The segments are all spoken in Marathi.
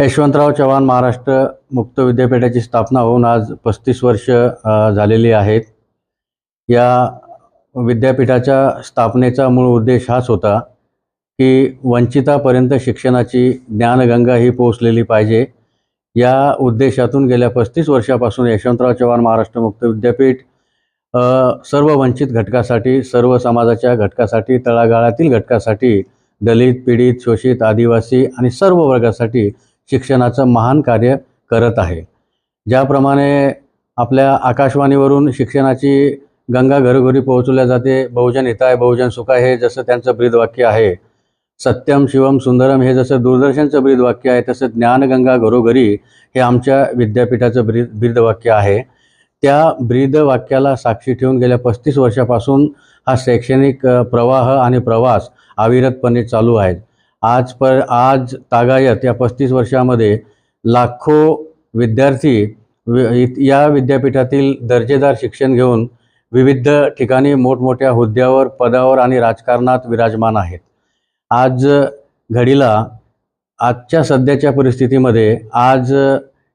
यशवंतराव चव्हाण महाराष्ट्र मुक्त विद्यापीठाची स्थापना होऊन आज पस्तीस वर्ष झालेली आहेत. या विद्यापीठाच्या स्थापनेचा मूळ उद्देश हाच होता की वंचितापर्यंत शिक्षणाची ज्ञानगंगा ही पोहोचलेली पाहिजे. या उद्देशातून गेल्या पस्तीस वर्षापासून यशवंतराव चव्हाण महाराष्ट्र मुक्त विद्यापीठ सर्व वंचित घटकासाठी सर्व समाजाच्या घटकासाठी तळागाळातील घटकासाठी दलित पीडित शोषित आदिवासी आणि सर्व वर्गासाठी शिक्षणाचं महान कार्य करत आहे. ज्याप्रमाणे आपल्या आकाशवाणीवरून शिक्षणाची गंगा घरोघरी पोहोचवल्या जाते बहुजन हिताय बहुजन सुखाय हे जसं त्यांचं ब्रीदवाक्य आहे सत्यम शिवम सुंदरम हे जसं दूरदर्शनचं ब्रीदवाक्य आहे तसं ज्ञानगंगा घरोघरी हे आमच्या विद्यापीठाचं ब्रीद ब्रीदवाक्य आहे. त्या ब्रीदवाक्याला साक्षी ठेवून गेल्या पस्तीस वर्षापासून हा शैक्षणिक प्रवाह आणि प्रवास अविरतपणे चालू आहे आज पर आज तागायत या पस्तीस वर्षामध्ये लाखो विद्यार्थी या विद्यापीठातील दर्जेदार शिक्षण घेऊन विविध ठिकाणी मोठमोठ्या हुद्द्यावर पदावर आणि राजकारणात विराजमान आहेत. आज घडीला आजच्या सध्याच्या परिस्थितीमध्ये आज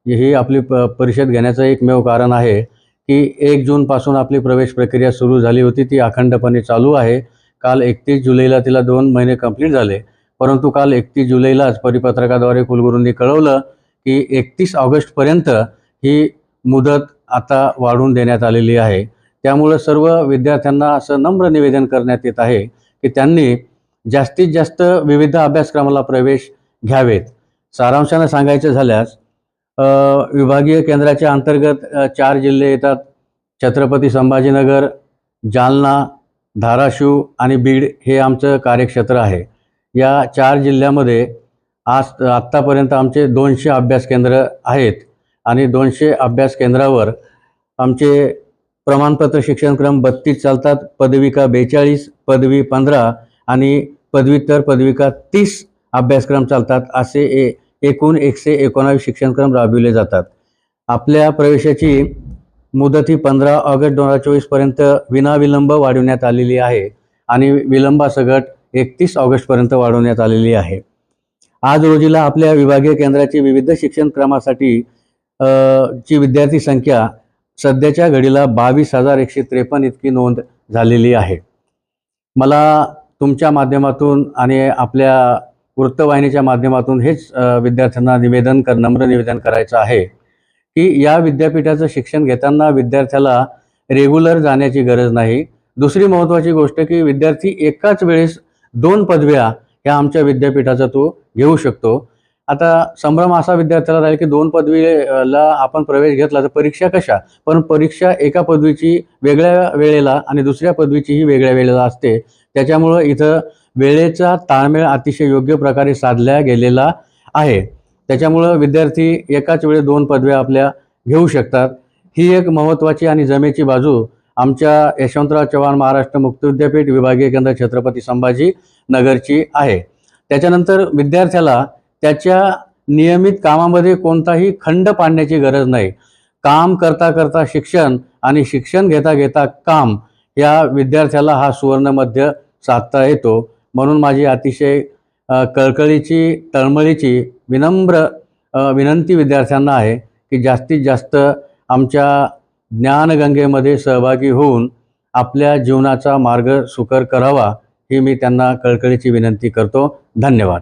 ही आपली प परिषद घेण्याचं एकमेव कारण आहे की एक जूनपासून आपली प्रवेश प्रक्रिया सुरू झाली होती. ती अखंडपणे चालू आहे. काल एकतीस जुलैला तिला दोन महिने कंप्लीट झाले. परंतु काल एकतीस जुलैलाच परिपत्रकाद्वारे कुलगुरूंनी कळवलं की एकतीस ऑगस्टपर्यंत ही मुदत आता वाढवून देण्यात आलेली आहे. त्यामुळं सर्व विद्यार्थ्यांना असं नम्र निवेदन करण्यात येत आहे की त्यांनी जास्तीत जास्त विविध अभ्यासक्रमाला प्रवेश घ्यावेत. सारांशानं सांगायचं झाल्यास विभागीय केंद्राच्या अंतर्गत चार जिल्हे येतात. छत्रपती संभाजीनगर जालना धाराशिव आणि बीड हे आमचं कार्यक्षेत्र आहे. या चार जिल्ह्यामध्ये आज आत्तापर्यंत आमचे दोनशे अभ्यास केंद्र आहेत आणि दोनशे अभ्यास केंद्रावर आमचे प्रमाणपत्र शिक्षणक्रम बत्तीस चालतात पदविका बेचाळीस पदवी पंधरा आणि पदव्युत्तर पदविका तीस अभ्यासक्रम चालतात असे ए एकूण एकशे एकोणावीस शिक्षणक्रम राबविले जातात. आपल्या प्रवेशाची मुदत ही पंधरा ऑगस्ट दोन हजार चोवीसपर्यंत विनाविलंब वाढवण्यात आलेली आहे आणि विलंबासकट एकतीस ऑगस्टपर्यंत वाढवण्यात आलेली आहे. आज रोजीला आपल्या विभागीय केंद्राची विविध शिक्षणक्रमासाठी क्रमासाठी ची विद्यार्थी संख्या सध्याच्या घडीला बावीस हजार एकशे त्रेपन्न इतकी नोंद झालेली आहे. मला तुमच्या माध्यमातून आणि आपल्या वृत्तवाहिनीच्या माध्यमातून हेच विद्यार्थ्यांना निवेदन कर नम्र निवेदन करायचं आहे की या विद्यापीठाचं शिक्षण घेताना विद्यार्थ्याला रेग्युलर जाण्याची गरज नाही. दुसरी महत्त्वाची गोष्ट की विद्यार्थी एकाच वेळेस दोन पदव्या ह्या आमच्या विद्यापीठाचा तो घेऊ शकतो. आता संभ्रम असा विद्यार्थ्याला राहील की दोन पदवीला आपण प्रवेश घेतला तर परीक्षा कशा? पण परीक्षा एका पदवीची वेगळ्या वेळेला आणि दुसऱ्या पदवीचीही वेगळ्या वेळेला असते. त्याच्यामुळं इथं वेळेचा ताळमेळ अतिशय योग्य प्रकारे साधला गेलेला आहे. त्याच्यामुळं विद्यार्थी एकाच वेळी दोन पदव्या आपल्या घेऊ शकतात. ही एक महत्त्वाची आणि जमेची बाजू आमच्या यशवंतराव चव्हाण महाराष्ट्र मुक्त विद्यापीठ विभागीय केंद्र छत्रपती संभाजी नगरची आहे. त्याच्यानंतर विद्यार्थ्याला त्याच्या नियमित कामामध्ये कोणताही खंड पाडण्याची गरज नाही. काम करता करता शिक्षण आणि शिक्षण घेता घेता काम या विद्यार्थ्याला हा सुवर्णमध्य साधता येतो. म्हणून माझी अतिशय कळकळीची तळमळीची विनम्र विनंती विद्यार्थ्यांना आहे की जास्तीत जास्त आमच्या ज्ञानगंगेमध्ये सहभागी होऊन आपल्या जीवनाचा मार्ग सुकर करावा ही मी त्यांना कळकळीची विनंती करतो. धन्यवाद.